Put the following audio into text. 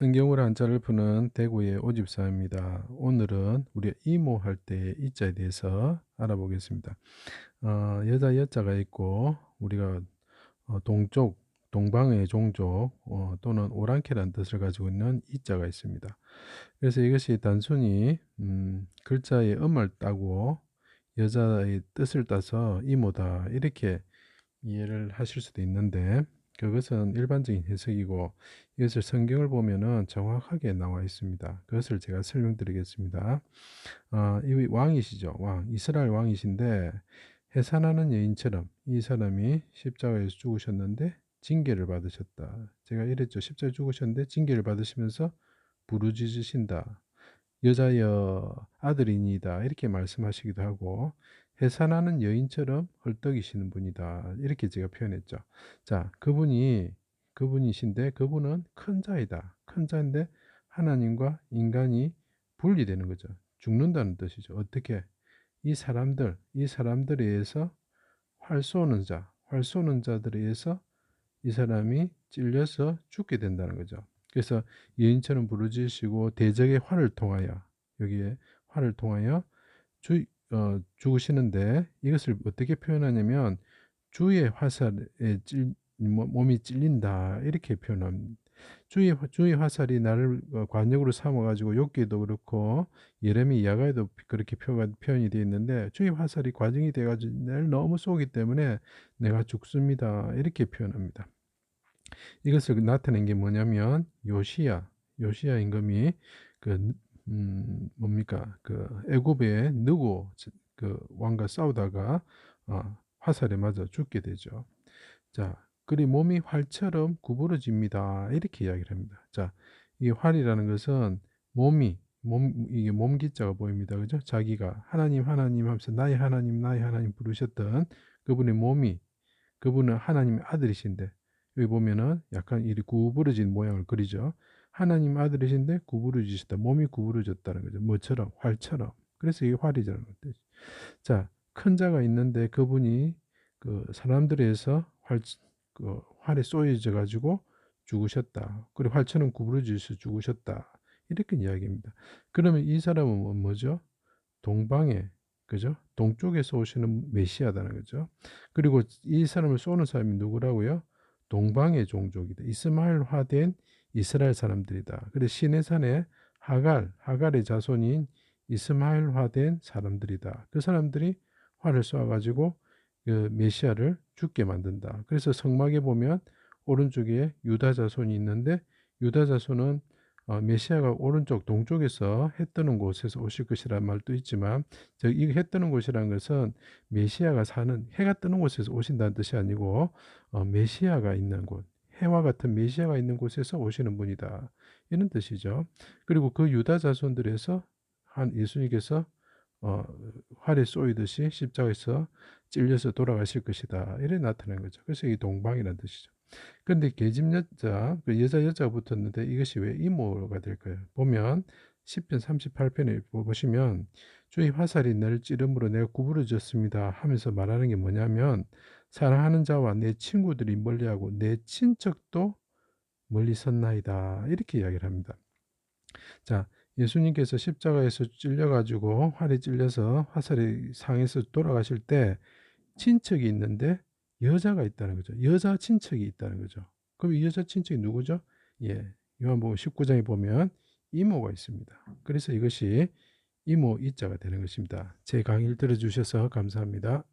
성경을 한자를 푸는 대구의 오집사입니다. 오늘은 우리가 이모할 때의 이자에 대해서 알아보겠습니다. 어, 여자 여자가 있고 우리가 어, 동쪽, 동방의 종족 어, 또는 오랑캐란 뜻을 가지고 있는 이자가 있습니다. 그래서 이것이 단순히 음, 글자의 음을 따고 여자의 뜻을 따서 이모다 이렇게 이해를 하실 수도 있는데 그것은 일반적인 해석이고 이것을 성경을 보면은 정확하게 나와 있습니다. 그것을 제가 설명드리겠습니다. 어, 이 왕이시죠. 왕. 이스라엘 왕이신데 해산하는 여인처럼 이 사람이 십자가에서 죽으셨는데 징계를 받으셨다. 제가 이랬죠. 십자가에 죽으셨는데 징계를 받으시면서 부르짖으신다. 여자여 아들이니다 이렇게 말씀하시기도 하고 해산하는 여인처럼 헐떡이시는 분이다. 이렇게 제가 표현했죠. 자, 그분이 그분이신데 그분은 큰 자이다. 큰 자인데 하나님과 인간이 분리되는 거죠. 죽는다는 뜻이죠. 어떻게? 이 사람들, 이 사람들에 의해서 활 쏘는 자, 활 쏘는 자들에 의해서 이 사람이 찔려서 죽게 된다는 거죠. 그래서 여인처럼 부르짖으시고 대적의 활을 통하여 여기에 활을 통하여 주, 어, 죽으시는데 이것을 어떻게 표현하냐면 주의 화살에 찔, 몸이 찔린다 이렇게 표현합니다. 주의, 주의 화살이 나를 어, 관역으로 삼아 가지고 욕기도 그렇고 예레미 야가에도 그렇게 표현, 표현이 되어 있는데 주의 화살이 과정이 돼 가지고 나를 너무 쏘기 때문에 내가 죽습니다 이렇게 표현합니다. 이것을 나타낸 게 뭐냐면 요시야 요시야 임금이 그 음, 뭡니까? 그 애굽의 느고 그 왕과 싸우다가 어, 화살에 맞아 죽게 되죠. 자, 그리 몸이 활처럼 구부러집니다. 이렇게 이야기를 합니다. 자, 이 활이라는 것은 몸이 몸 이게 몸기자가 보입니다. 그죠? 자기가 하나님 하나님 하면서 나의 하나님 나의 하나님 부르셨던 그분의 몸이 그분은 하나님의 아들이신데 여기 보면은 약간 이 구부러진 모양을 그리죠. 하나님 아들이신데 구부러지시다. 몸이 구부러졌다는 거죠. 뭐처럼 활처럼. 그래서 이게 활이라는 뜻. 자, 큰 자가 있는데 그분이 그 사람들에서 활, 그 활에 쏘여져 가지고 죽으셨다. 그리고 활처럼 구부러져서 죽으셨다. 이렇게 이야기입니다. 그러면 이 사람은 뭐, 뭐죠? 동방에 그죠? 동쪽에서 오시는 메시아다는 거죠. 그리고 이 사람을 쏘는 사람이 누구라고요? 동방의 종족이다. 이스마엘화된 이스라엘 사람들이다. 그래서 시내산에 하갈, 하갈의 자손인 이스마엘화된 사람들이다. 그 사람들이 활을 쏘아가지고 그 메시아를 죽게 만든다. 그래서 성막에 보면 오른쪽에 유다 자손이 있는데 유다 자손은 어, 메시아가 오른쪽 동쪽에서 해 뜨는 곳에서 오실 것이라는 말도 있지만 이해 뜨는 곳이라는 것은 메시아가 사는 해가 뜨는 곳에서 오신다는 뜻이 아니고 어, 메시아가 있는 곳 해와 같은 메시아가 있는 곳에서 오시는 분이다 이런 뜻이죠. 그리고 그 유다 자손들에서 한 예수님께서 어, 활에 쏘이듯이 십자가에서 찔려서 돌아가실 것이다 이래 나타난 거죠. 그래서 이 동방이라는 뜻이죠. 그런데 계집 여자, 그 여자 여자가 붙었는데 이것이 왜 이모가 될까요? 보면 10편 38편에 보시면 주의 화살이 나를 찌름으로 내가 구부러졌습니다 하면서 말하는 게 뭐냐면 사랑하는 자와 내 친구들이 멀리하고 내 친척도 멀리 섰나이다 이렇게 이야기를 합니다. 자 예수님께서 십자가에서 찔려가지고 활에 찔려서 화살이 상해서 돌아가실 때 친척이 있는데 여자가 있다는 거죠. 여자 친척이 있다는 거죠. 그럼 이 여자 친척이 누구죠? 예. 요한복음 19장에 보면 이모가 있습니다. 그래서 이것이 이모 이자가 되는 것입니다. 제 강의를 들어주셔서 감사합니다.